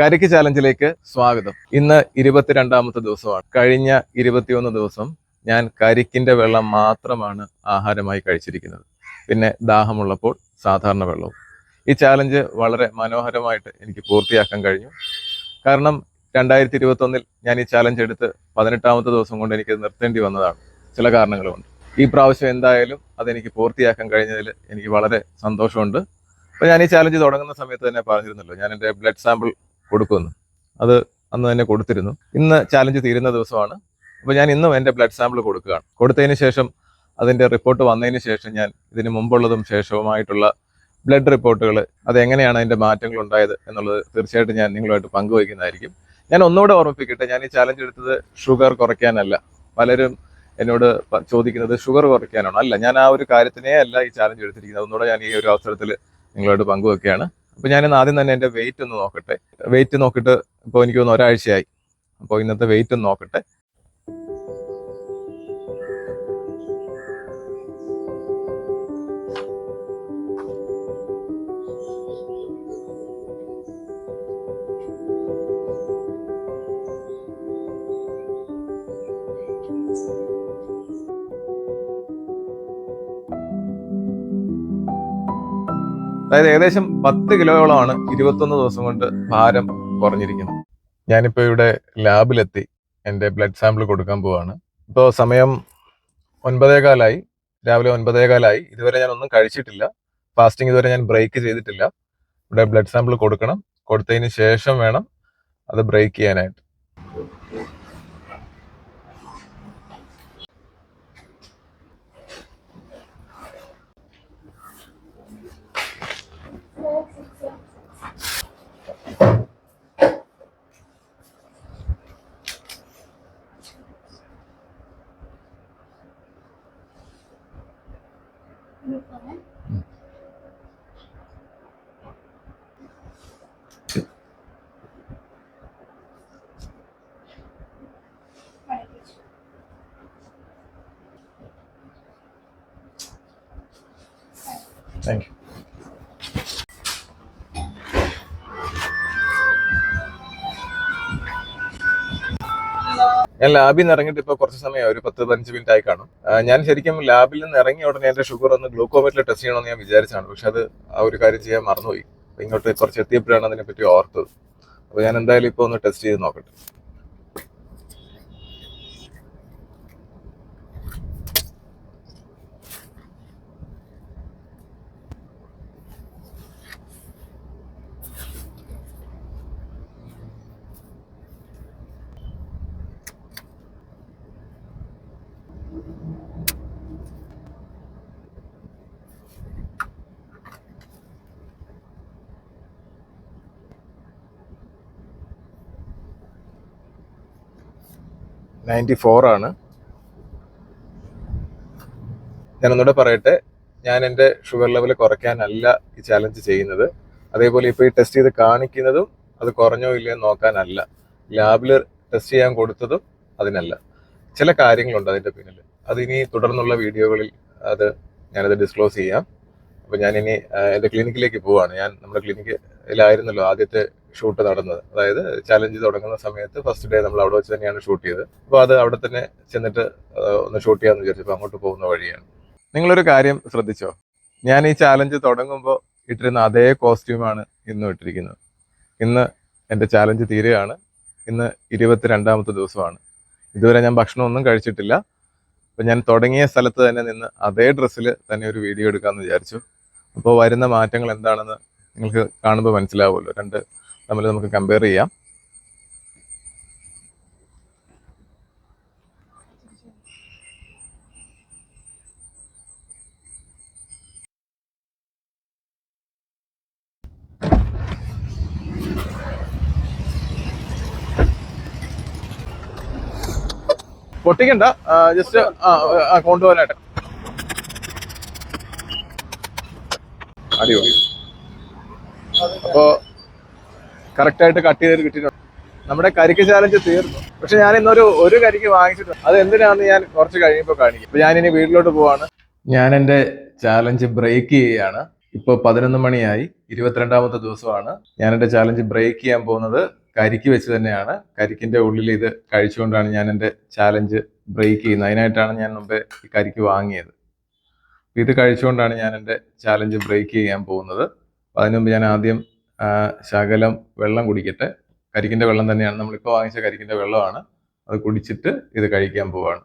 കരിക്ക് ചാലഞ്ചിലേക്ക് സ്വാഗതം. ഇന്ന് ഇരുപത്തിരണ്ടാമത്തെ ദിവസമാണ്. കഴിഞ്ഞ ഇരുപത്തിയൊന്ന് ദിവസം ഞാൻ കരിക്കിന്റെ വെള്ളം മാത്രമാണ് ആഹാരമായി കഴിച്ചിരിക്കുന്നത്. പിന്നെ ദാഹമുള്ളപ്പോൾ സാധാരണ വെള്ളവും. ഈ ചാലഞ്ച് വളരെ മനോഹരമായിട്ട് എനിക്ക് പൂർത്തിയാക്കാൻ കഴിഞ്ഞു. കാരണം രണ്ടായിരത്തി ഇരുപത്തി ഒന്നിൽ ഞാൻ ഈ ചാലഞ്ച് എടുത്ത് പതിനെട്ടാമത്തെ ദിവസം കൊണ്ട് എനിക്ക് നിർത്തേണ്ടി വന്നതാണ്. ചില കാരണങ്ങളുണ്ട്. ഈ പ്രാവശ്യം എന്തായാലും അതെനിക്ക് പൂർത്തിയാക്കാൻ കഴിഞ്ഞതിൽ എനിക്ക് വളരെ സന്തോഷമുണ്ട്. അപ്പോൾ ഞാൻ ഈ ചാലഞ്ച് തുടങ്ങുന്ന സമയത്ത് തന്നെ പറഞ്ഞിരുന്നല്ലോ ഞാൻ എന്റെ ബ്ലഡ് സാമ്പിൾ കൊടുക്കുമെന്ന് അത് അന്ന് തന്നെ കൊടുത്തിരുന്നു. ഇന്ന് ചാലഞ്ച് തീരുന്ന ദിവസമാണ്. അപ്പോൾ ഞാൻ ഇന്നും എന്റെ ബ്ലഡ് സാമ്പിൾ കൊടുക്കുകയാണ്. കൊടുത്തതിന് ശേഷം അതിന്റെ റിപ്പോർട്ട് വന്നതിന് ശേഷം ഞാൻ ഇതിന് മുമ്പുള്ളതും ശേഷവുമായിട്ടുള്ള ബ്ലഡ് റിപ്പോർട്ടുകൾ അതെങ്ങനെയാണ് അതിന്റെ മാറ്റങ്ങൾ ഉണ്ടായത് എന്നുള്ളത് തീർച്ചയായിട്ടും ഞാൻ നിങ്ങളുമായിട്ട് പങ്കുവയ്ക്കുന്നതായിരിക്കും. ഞാൻ ഒന്നുകൂടെ ഓർമ്മിപ്പിക്കട്ടെ ഞാൻ ഈ ചാലഞ്ച് എടുത്തത് ഷുഗർ കുറയ്ക്കാനല്ല. പലരും എന്നോട് ചോദിക്കുന്നത് ഷുഗർ കുറയ്ക്കാനാണോ? അല്ല ഞാൻ ആ ഒരു കാര്യത്തിനേ അല്ല ഈ ചാലഞ്ച് എടുത്തിരിക്കുന്നത്. ഒന്നുകൂടെ ഞാൻ ഈ ഒരു അവസരത്തിൽ നിങ്ങളോട് പങ്കുവെക്കുകയാണ്. അപ്പോൾ ഞാൻ ആദ്യം തന്നെ എന്റെ വെയിറ്റ് ഒന്ന് നോക്കട്ടെ. വെയിറ്റ് നോക്കിയിട്ട് ഇപ്പോൾ എനിക്ക് തോന്നുന്നു ഒരാഴ്ചയായി. അപ്പോൾ ഇന്നത്തെ വെയിറ്റ് ഒന്ന് നോക്കട്ടെ. അതായത് ഏകദേശം പത്ത് കിലോയോളമാണ് ഇരുപത്തൊന്ന് ദിവസം കൊണ്ട് ഭാരം കുറഞ്ഞിരിക്കുന്നത്. ഞാനിപ്പോൾ ഇവിടെ ലാബിലെത്തി എന്റെ ബ്ലഡ് സാമ്പിൾ കൊടുക്കാൻ പോവാണ്. ഇപ്പോൾ സമയം ഒൻപതേകാലായി. രാവിലെ ഒൻപതേകാലായി. ഇതുവരെ ഞാൻ ഒന്നും കഴിച്ചിട്ടില്ല. ഫാസ്റ്റിംഗ് ഇതുവരെ ഞാൻ ബ്രേക്ക് ചെയ്തിട്ടില്ല. ഇവിടെ ബ്ലഡ് സാമ്പിൾ കൊടുക്കണം. കൊടുത്തതിന് ശേഷം വേണം അത് ബ്രേക്ക് ചെയ്യാനായിട്ട്. group of them. Mm. ഞാൻ ലാബിൽ നിന്ന് ഇറങ്ങിയിട്ട് ഇപ്പോൾ കുറച്ച് സമയം ഒരു പത്ത് പതിനഞ്ച് മിനിറ്റ് ആയി കാണും. ഞാൻ ശരിക്കും ലാബിൽ നിന്ന് ഇറങ്ങിയ ഉടനെ എന്റെ ഷുഗർ ഒന്ന് ഗ്ലൂക്കോമീറ്ററിൽ ടെസ്റ്റ് ചെയ്യണമെന്ന് ഞാൻ വിചാരിച്ചാണ്. പക്ഷെ അത് ആ ഒരു കാര്യം ചെയ്യാൻ മറന്നുപോയി. ഇങ്ങോട്ട് കുറച്ച് എത്തിയപ്പോഴാണ് അതിനെപ്പറ്റി ഓർത്തത്. അപ്പൊ ഞാൻ എന്തായാലും ഇപ്പോൾ ഒന്ന് ടെസ്റ്റ് ചെയ്ത് നോക്കട്ടെ. നയന്റി ഞാൻ ഒന്നുകൂടെ പറയട്ടെ ഞാൻ എന്റെ ഷുഗർ ലെവൽ കുറയ്ക്കാനല്ല ഈ ചാലഞ്ച് ചെയ്യുന്നത്. അതേപോലെ ഇപ്പോൾ ഈ ടെസ്റ്റ് ചെയ്ത് കാണിക്കുന്നതും അത് കുറഞ്ഞോ ഇല്ലയോ നോക്കാനല്ല. ലാബിൽ ടെസ്റ്റ് ചെയ്യാൻ കൊടുത്തതും അതിനല്ല. ചില കാര്യങ്ങളുണ്ട് അതിന്റെ പിന്നിൽ. അത് ഇനി തുടർന്നുള്ള വീഡിയോകളിൽ അത് ഞാനത് ഡിസ്ക്ലോസ് ചെയ്യാം. അപ്പോൾ ഞാനിനി എന്റെ ക്ലിനിക്കിലേക്ക് പോവാണ്. ഞാൻ നമ്മുടെ ക്ലിനിക്കിലായിരുന്നല്ലോ ആദ്യത്തെ ഷൂട്ട് നടന്നത്. അതായത് ചാലഞ്ച് തുടങ്ങുന്ന സമയത്ത് ഫസ്റ്റ് ഡേ നമ്മൾ അവിടെ വെച്ച് തന്നെയാണ് ഷൂട്ട് ചെയ്തത്. അപ്പോൾ അത് അവിടെ തന്നെ ചെന്നിട്ട് ഒന്ന് ഷൂട്ട് ചെയ്യാമെന്ന് വിചാരിച്ചപ്പോൾ അങ്ങോട്ട് പോകുന്ന വഴിയാണ്. നിങ്ങളൊരു കാര്യം ശ്രദ്ധിച്ചോ? ഞാൻ ഈ ചാലഞ്ച് തുടങ്ങുമ്പോൾ ഇട്ടിരുന്ന അതേ കോസ്റ്റ്യൂമാണ് ഇന്നും ഇട്ടിരിക്കുന്നത്. ഇന്ന് എന്റെ ചാലഞ്ച് തീരുകയാണ്. ഇന്ന് ഇരുപത്തി രണ്ടാമത്തെ ദിവസമാണ്. ഇതുവരെ ഞാൻ ഭക്ഷണമൊന്നും കഴിച്ചിട്ടില്ല. അപ്പം ഞാൻ തുടങ്ങിയ സ്ഥലത്ത് തന്നെ നിന്ന് അതേ ഡ്രസ്സിൽ തന്നെ ഒരു വീഡിയോ എടുക്കാമെന്ന് വിചാരിച്ചു. അപ്പോൾ വരുന്ന മാറ്റങ്ങൾ എന്താണെന്ന് നിങ്ങൾക്ക് കാണുമ്പോൾ മനസ്സിലാവുമല്ലോ. രണ്ട് തമ്മിൽ നമുക്ക് കമ്പയർ ചെയ്യാം. പൊട്ടിക്കണ്ട. ജസ്റ്റ് കൊണ്ടുപോകാനായിട്ട് അടിപൊളി. അപ്പോ കറക്റ്റ് ആയിട്ട് കട്ട് ചെയ്ത് കിട്ടിയിട്ടുണ്ട്. നമ്മുടെ കരിക്ക് ചാലഞ്ച് തീർന്നു. പക്ഷെ ഞാൻ ഇന്നൊരു ഒരു കരിക്ക് വാങ്ങിച്ചിട്ടുണ്ട്. അത് എന്തിനാന്ന് ഞാൻ കുറച്ച് കഴിയുമ്പോൾ കാണിക്കും. അപ്പൊ ഞാൻ ഇനി വീട്ടിലോട്ട് പോവാണ്. ഞാൻ എന്റെ ചാലഞ്ച് ബ്രേക്ക് ചെയ്യുകയാണ് ഇപ്പോൾ പതിനൊന്ന് മണിയായി. ഇരുപത്തിരണ്ടാമത്തെ ദിവസമാണ്. ഞാൻ എന്റെ ചാലഞ്ച് ബ്രേക്ക് ചെയ്യാൻ പോകുന്നത് കരിക്ക് വെച്ച് തന്നെയാണ്. കരിക്കിന്റെ ഉള്ളിൽ ഇത് കഴിച്ചുകൊണ്ടാണ് ഞാൻ എന്റെ ചാലഞ്ച് ബ്രേക്ക് ചെയ്യുന്നത്. അതിനായിട്ടാണ് ഞാൻ മുമ്പേ ഈ കരിക്ക് വാങ്ങിയത്. ഇത് കഴിച്ചുകൊണ്ടാണ് ഞാൻ എന്റെ ചാലഞ്ച് ബ്രേക്ക് ചെയ്യാൻ പോകുന്നത്. അതിനുമുമ്പ് അതിനു മുമ്പ് ഞാൻ ആദ്യം ശകലം വെള്ളം കുടിക്കട്ടെ. കരിക്കിന്റെ വെള്ളം തന്നെയാണ്. നമ്മളിപ്പോൾ വാങ്ങിച്ച കരിക്കിന്റെ വെള്ളമാണ്. അത് കുടിച്ചിട്ട് ഇത് കഴിക്കാൻ പോവാണ്.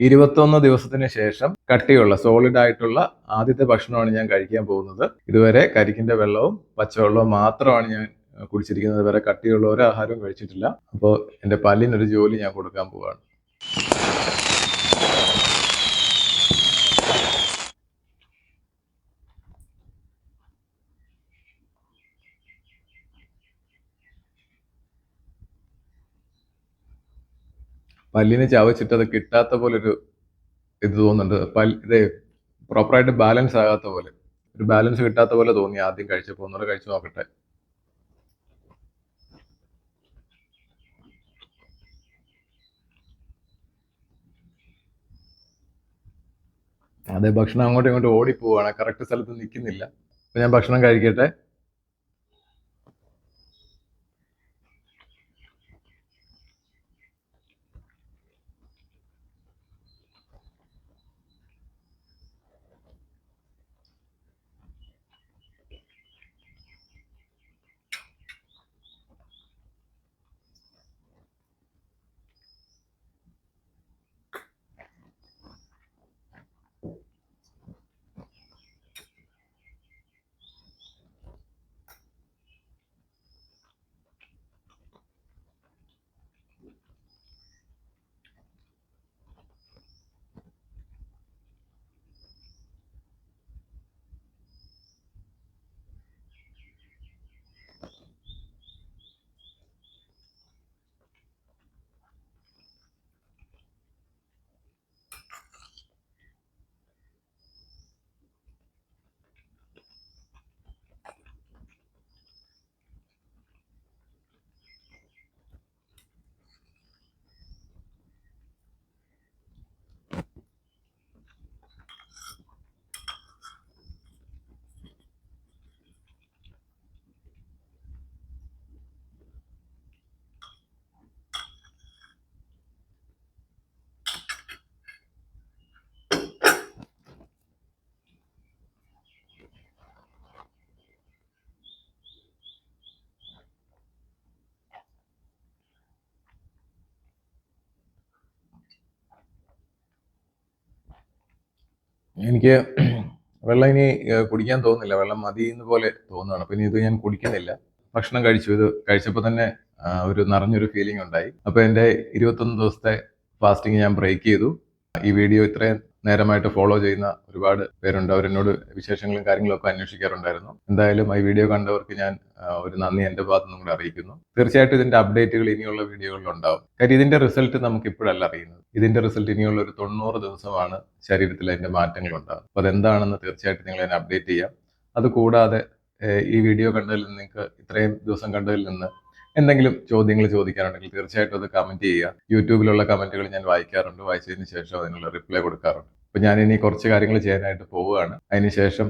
ഇരുപത്തൊന്ന് ദിവസത്തിന് ശേഷം കട്ടിയുള്ള സോളിഡ് ആയിട്ടുള്ള ആദ്യത്തെ ഭക്ഷണമാണ് ഞാൻ കഴിക്കാൻ പോകുന്നത്. ഇതുവരെ കരിക്കിന്റെ വെള്ളവും പച്ചവെള്ളവും മാത്രമാണ് ഞാൻ കുടിച്ചിരിക്കുന്നത്. വരെ കട്ടിയുള്ള ഒരു ആഹാരവും കഴിച്ചിട്ടില്ല. അപ്പോൾ എന്റെ പല്ലിനൊരു ജോലി ഞാൻ കൊടുക്കാൻ പോവാണ്. പല്ലിന് ചവച്ചിട്ട് അത് കിട്ടാത്ത പോലെ ഒരു ഇത് തോന്നുന്നുണ്ട്. പല്ല് ഇത് പ്രോപ്പറായിട്ട് ബാലൻസ് ആകാത്ത പോലെ. ഒരു ബാലൻസ് കിട്ടാത്ത പോലെ തോന്നി ആദ്യം കഴിച്ചപ്പോൾ ഒന്നുകൂടെ കഴിച്ചു നോക്കട്ടെ. അതെ ഭക്ഷണം അങ്ങോട്ടും ഇങ്ങോട്ടും ഓടിപ്പോവാണ്. കറക്റ്റ് സ്ഥലത്ത് നിൽക്കുന്നില്ല. അപ്പൊ ഞാൻ ഭക്ഷണം കഴിക്കട്ടെ. എനിക്ക് വെള്ളം ഇനി കുടിക്കാൻ തോന്നുന്നില്ല. വെള്ളം മതി എന്ന് പോലെ തോന്നുകയാണ് ഇനി ഇത് ഞാൻ കുടിക്കുന്നില്ല. ഭക്ഷണം കഴിച്ചു. ഇത് കഴിച്ചപ്പോൾ തന്നെ ഒരു നിറഞ്ഞൊരു ഫീലിംഗ് ഉണ്ടായി. അപ്പോൾ എന്റെ ഇരുപത്തൊന്ന് ദിവസത്തെ ഫാസ്റ്റിംഗ് ഞാൻ ബ്രേക്ക് ചെയ്തു. ഈ വീഡിയോ ഇത്രയും നേരമായിട്ട് ഫോളോ ചെയ്യുന്ന ഒരുപാട് പേരുണ്ട്. അവരെന്നോട് വിശേഷങ്ങളും കാര്യങ്ങളും ഒക്കെ അന്വേഷിക്കാറുണ്ടായിരുന്നു. എന്തായാലും ഈ വീഡിയോ കണ്ടവർക്ക് ഞാൻ ഒരു നന്ദി എന്റെ ഭാഗത്തു നിന്നും അറിയിക്കുന്നു. തീർച്ചയായിട്ടും ഇതിന്റെ അപ്ഡേറ്റുകൾ ഇനിയുള്ള വീഡിയോകളിൽ ഉണ്ടാവും. കാര്യം ഇതിന്റെ റിസൾട്ട് നമുക്ക് ഇപ്പോഴല്ല അറിയുന്നത്. ഇതിന്റെ റിസൾട്ട് ഇനിയുള്ള ഒരു തൊണ്ണൂറ് ദിവസമാണ് ശരീരത്തിൽ അതിന്റെ മാറ്റങ്ങൾ ഉണ്ടാകും അപ്പോൾ അതെന്താണെന്ന് തീർച്ചയായിട്ടും നിങ്ങൾ എന്നെ അപ്ഡേറ്റ് ചെയ്യാം. അതുകൂടാതെ ഈ വീഡിയോ കണ്ടതിൽ നിന്ന് നിങ്ങൾക്ക് ഇത്രയും ദിവസം കണ്ടതിൽ നിന്ന് എന്തെങ്കിലും ചോദ്യങ്ങൾ ചോദിക്കാനുണ്ടെങ്കിൽ തീർച്ചയായിട്ടും അത് കമന്റ് ചെയ്യുക. യൂട്യൂബിലുള്ള കമന്റുകൾ ഞാൻ വായിക്കാറുണ്ട്. വായിച്ചതിന് ശേഷം അതിനുള്ള റിപ്ലൈ കൊടുക്കാറുണ്ട്. അപ്പൊ ഞാൻ ഇനി കുറച്ച് കാര്യങ്ങൾ ചെയ്യാനായിട്ട് പോവുകയാണ്. അതിനുശേഷം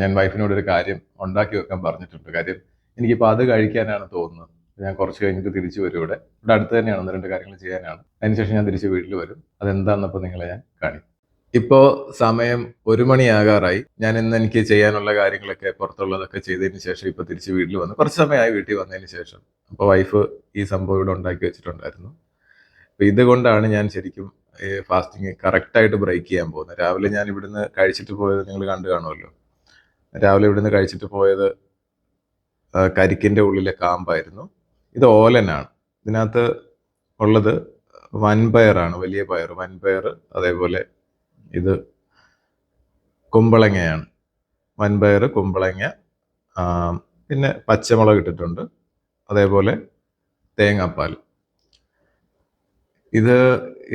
ഞാൻ വൈഫിനോട് ഒരു കാര്യം ഉണ്ടാക്കി വെക്കാൻ പറഞ്ഞിട്ടുണ്ട്. കാര്യം എനിക്കിപ്പോൾ അത് കഴിക്കാനാണ് തോന്നുന്നത്. ഞാൻ കുറച്ച് കഴിഞ്ഞിട്ട് തിരിച്ചു വരും ഇവിടെ. ഇവിടെ അടുത്ത് തന്നെയാണ് ഒന്ന് രണ്ട് കാര്യങ്ങൾ ചെയ്യാനാണ്. അതിനുശേഷം ഞാൻ തിരിച്ച് വീട്ടിൽ വരും. അതെന്താണെന്നപ്പോൾ നിങ്ങളെ ഞാൻ കാണിക്കും. ഇപ്പോൾ സമയം ഒരു മണിയാകാറായി. ഞാൻ ഇന്ന് എനിക്ക് ചെയ്യാനുള്ള കാര്യങ്ങളൊക്കെ പുറത്തുള്ളതൊക്കെ ചെയ്തതിന് ശേഷം ഇപ്പൊ തിരിച്ച് വീട്ടിൽ വന്നു. കുറച്ച് സമയമായി വീട്ടിൽ വന്നതിന് ശേഷം. അപ്പൊ വൈഫ് ഈ സംഭവം ഇവിടെ ഉണ്ടാക്കി വെച്ചിട്ടുണ്ടായിരുന്നു. അപ്പോൾ ഇതുകൊണ്ടാണ് ഞാൻ ശരിക്കും ഫാസ്റ്റിംഗ് കറക്റ്റായിട്ട് ബ്രേക്ക് ചെയ്യാൻ പോകുന്നത്. രാവിലെ ഞാൻ ഇവിടുന്ന് കഴിച്ചിട്ട് പോയത് നിങ്ങൾ കണ്ടു കാണുമല്ലോ. രാവിലെ ഇവിടുന്ന് കഴിച്ചിട്ട് പോയത് കരിക്കിന്റെ ഉള്ളിലെ കാമ്പായിരുന്നു. ഇത് ഓലനാണ്. ഇതിനകത്ത് ഉള്ളത് വൻപയറാണ് വലിയ പയർ. വൻപയർ അതേപോലെ ഇത് കുമ്പളങ്ങയാണ്. വൻപയർ കുമ്പളങ്ങ പിന്നെ പച്ചമുളക് ഇട്ടിട്ടുണ്ട്. അതേപോലെ തേങ്ങാപ്പാൽ. ഇത്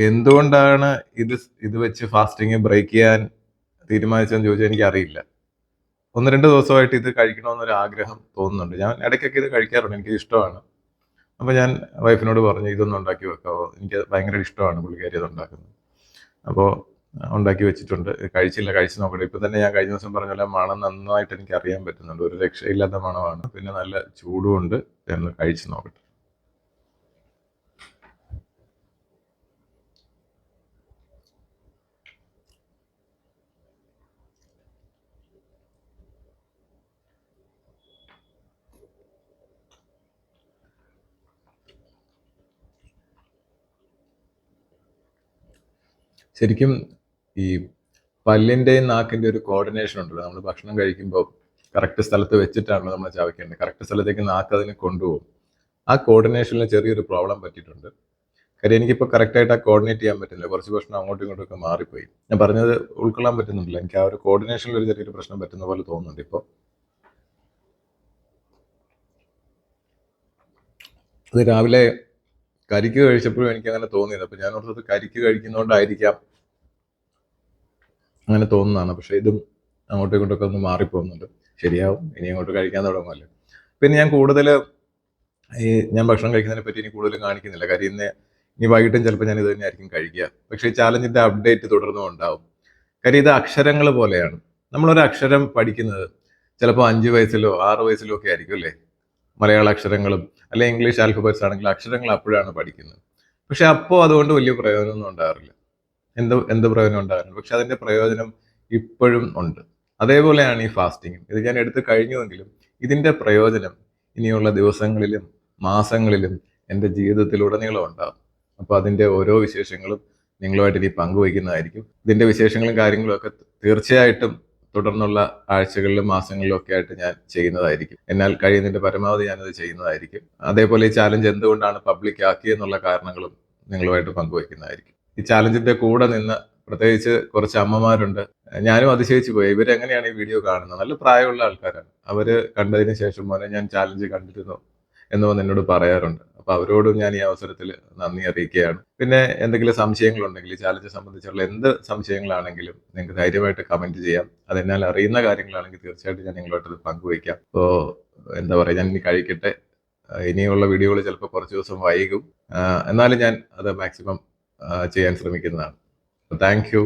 എന്തുകൊണ്ടാണ് ഇത് ഇത് വെച്ച് ഫാസ്റ്റിംഗ് ബ്രേക്ക് ചെയ്യാൻ തീരുമാനിച്ചതെന്ന് ചോദിച്ചാൽ എനിക്ക് അറിയില്ല ഒന്ന് രണ്ട് ദിവസമായിട്ട് ഇത് കഴിക്കണമെന്നൊരു ആഗ്രഹം തോന്നുന്നുണ്ട്. ഞാൻ ഇടയ്ക്കൊക്കെ ഇത് കഴിക്കാറുണ്ട്. എനിക്ക് ഇഷ്ടമാണ്. അപ്പോൾ ഞാൻ വൈഫിനോട് പറഞ്ഞു ഇതൊന്നും ഉണ്ടാക്കി വെക്കാവോ? എനിക്ക് ഭയങ്കര ഇഷ്ടമാണ് പുള്ളിക്കാരി അത് ഉണ്ടാക്കുന്നത്. അപ്പോൾ ഉണ്ടാക്കി വെച്ചിട്ടുണ്ട്. കഴിച്ചില്ല കഴിച്ചു നോക്കട്ടെ. ഇപ്പം തന്നെ ഞാൻ കഴിഞ്ഞ ദിവസം പറഞ്ഞ പോലെ മണം നന്നായിട്ട് എനിക്ക് അറിയാൻ പറ്റുന്നുണ്ട്. ഒരു രക്ഷയില്ലാത്ത മണമാണ്. പിന്നെ നല്ല ചൂടുമുണ്ട് ഞാൻ കഴിച്ചു നോക്കട്ടെ. ശരിക്കും ഈ പല്ലിന്റെയും നാക്കിന്റെ ഒരു കോർഡിനേഷൻ ഉണ്ടല്ലോ. നമ്മൾ ഭക്ഷണം കഴിക്കുമ്പോൾ കറക്റ്റ് സ്ഥലത്ത് വെച്ചിട്ടാണ് നമ്മൾ ചവയ്ക്കേണ്ടത്. കറക്റ്റ് സ്ഥലത്തേക്ക് നാക്ക് അതിനെ കൊണ്ടുപോകും. ആ കോർഡിനേഷനിൽ ചെറിയൊരു പ്രോബ്ലം പറ്റിയിട്ടുണ്ട്. കാര്യം എനിക്കിപ്പോൾ കറക്റ്റായിട്ട് ആ കോർഡിനേറ്റ് ചെയ്യാൻ പറ്റില്ല. കുറച്ച് ഭക്ഷണം അങ്ങോട്ടും ഇങ്ങോട്ടും ഒക്കെ മാറിപ്പോയി. ഞാൻ പറഞ്ഞത് ഉൾക്കൊള്ളാൻ പറ്റുന്നില്ല എനിക്ക് ആ ഒരു കോർഡിനേഷനിൽ ഒരു ചെറിയൊരു പ്രശ്നം പറ്റുന്ന പോലെ തോന്നുന്നുണ്ട് ഇപ്പോൾ അത് രാവിലെ കരിക്ക് കഴിച്ചപ്പോഴും എനിക്ക് അങ്ങനെ തോന്നിയത്. അപ്പൊ ഞാൻ ഓർത്തത് കരിക്ക് കഴിക്കുന്നതുകൊണ്ടായിരിക്കാം അങ്ങനെ തോന്നുന്നതാണ്. പക്ഷെ ഇതും അങ്ങോട്ടും ഇങ്ങോട്ടൊക്കെ ഒന്ന് മാറിപ്പോകുന്നുണ്ട്. ശരിയാവും. ഇനി അങ്ങോട്ട് കഴിക്കാൻ തുടങ്ങുമല്ലോ. പിന്നെ ഞാൻ കൂടുതൽ ഈ ഞാൻ ഭക്ഷണം കഴിക്കുന്നതിനെ പറ്റി ഇനി കൂടുതൽ കാണിക്കുന്നില്ല. കാര്യം ഇന്ന് ഇനി വൈകിട്ടും ചിലപ്പോൾ ഞാൻ ഇത് തന്നെയായിരിക്കും കഴിക്കുക. പക്ഷേ ഈ ചാലഞ്ചിന്റെ അപ്ഡേറ്റ് തുടർന്നും ഉണ്ടാവും. കാര്യം ഇത് അക്ഷരങ്ങൾ പോലെയാണ്. നമ്മളൊരു അക്ഷരം പഠിക്കുന്നത് ചിലപ്പോൾ അഞ്ച് വയസ്സിലോ ആറ് വയസ്സിലോ ഒക്കെ ആയിരിക്കും അല്ലേ? മലയാള അക്ഷരങ്ങളും അല്ലെങ്കിൽ ഇംഗ്ലീഷ് ആൽഫബറ്റ്സ് ആണെങ്കിൽ അക്ഷരങ്ങൾ അപ്പോഴാണ് പഠിക്കുന്നത്. പക്ഷെ അപ്പോൾ അതുകൊണ്ട് വലിയ പ്രയോജനമൊന്നും ഉണ്ടാകാറില്ല. എന്ത് എന്ത് പ്രയോജനം ഉണ്ടാകാറില്ല. പക്ഷെ അതിന്റെ പ്രയോജനം ഇപ്പോഴും ഉണ്ട്. അതേപോലെയാണ് ഈ ഫാസ്റ്റിംഗ് ഇത് ഞാൻ എടുത്തു കഴിഞ്ഞുവെങ്കിലും ഇതിന്റെ പ്രയോജനം ഇനിയുള്ള ദിവസങ്ങളിലും മാസങ്ങളിലും എന്റെ ജീവിതത്തിലുടനീളം ഉണ്ടാകും. അപ്പോൾ അതിന്റെ ഓരോ വിശേഷങ്ങളും നിങ്ങളുമായിട്ട് ഇനി പങ്കുവയ്ക്കുന്നതായിരിക്കും. ഇതിന്റെ വിശേഷങ്ങളും കാര്യങ്ങളും ഒക്കെ തീർച്ചയായിട്ടും തുടർന്നുള്ള ആഴ്ചകളിലും മാസങ്ങളിലും ഒക്കെ ആയിട്ട് ഞാൻ ചെയ്യുന്നതായിരിക്കും. എന്നാൽ കഴിയുന്നതിന്റെ പരമാവധി ഞാനത് ചെയ്യുന്നതായിരിക്കും. അതേപോലെ ഈ ചാലഞ്ച് എന്തുകൊണ്ടാണ് പബ്ലിക് ആക്കിയെന്നുള്ള കാരണങ്ങളും നിങ്ങളുമായിട്ട് പങ്കുവയ്ക്കുന്നതായിരിക്കും. ഈ ചാലഞ്ചിന്റെ കൂടെ നിന്ന് പ്രത്യേകിച്ച് കുറച്ച് അമ്മമാരുണ്ട്. ഞാനും അതിശയിച്ചു പോയി. ഇവരെങ്ങനെയാണ് ഈ വീഡിയോ കാണുന്നത്? നല്ല പ്രായമുള്ള ആൾക്കാരാണ്. അവർ കണ്ടതിന് ശേഷം മോനെ ഞാൻ ചാലഞ്ച് കണ്ടിരുന്നു. എന്ന് വന്ന് എന്നോട് പറയാറുണ്ട്. അപ്പൊ അവരോടും ഞാൻ ഈ അവസരത്തിൽ നന്ദി അറിയിക്കുകയാണ്. പിന്നെ എന്തെങ്കിലും സംശയങ്ങളുണ്ടെങ്കിൽ ചാലഞ്ച് സംബന്ധിച്ചുള്ള എന്ത് സംശയങ്ങളാണെങ്കിലും നിങ്ങൾക്ക് ധൈര്യമായിട്ട് കമന്റ് ചെയ്യാം. അതെന്നാൽ അറിയുന്ന കാര്യങ്ങളാണെങ്കിൽ തീർച്ചയായിട്ടും ഞാൻ നിങ്ങളോട്ടത് പങ്കുവയ്ക്കാം. അപ്പോൾ എന്താ പറയുക ഞാൻ ഇനി കഴിക്കട്ടെ. ഇനിയുള്ള വീഡിയോകൾ ചിലപ്പോൾ കുറച്ച് ദിവസം വൈകും. എന്നാലും ഞാൻ അത് മാക്സിമം ചെയ്യാൻ ശ്രമിക്കുന്നതാണ്. Thank you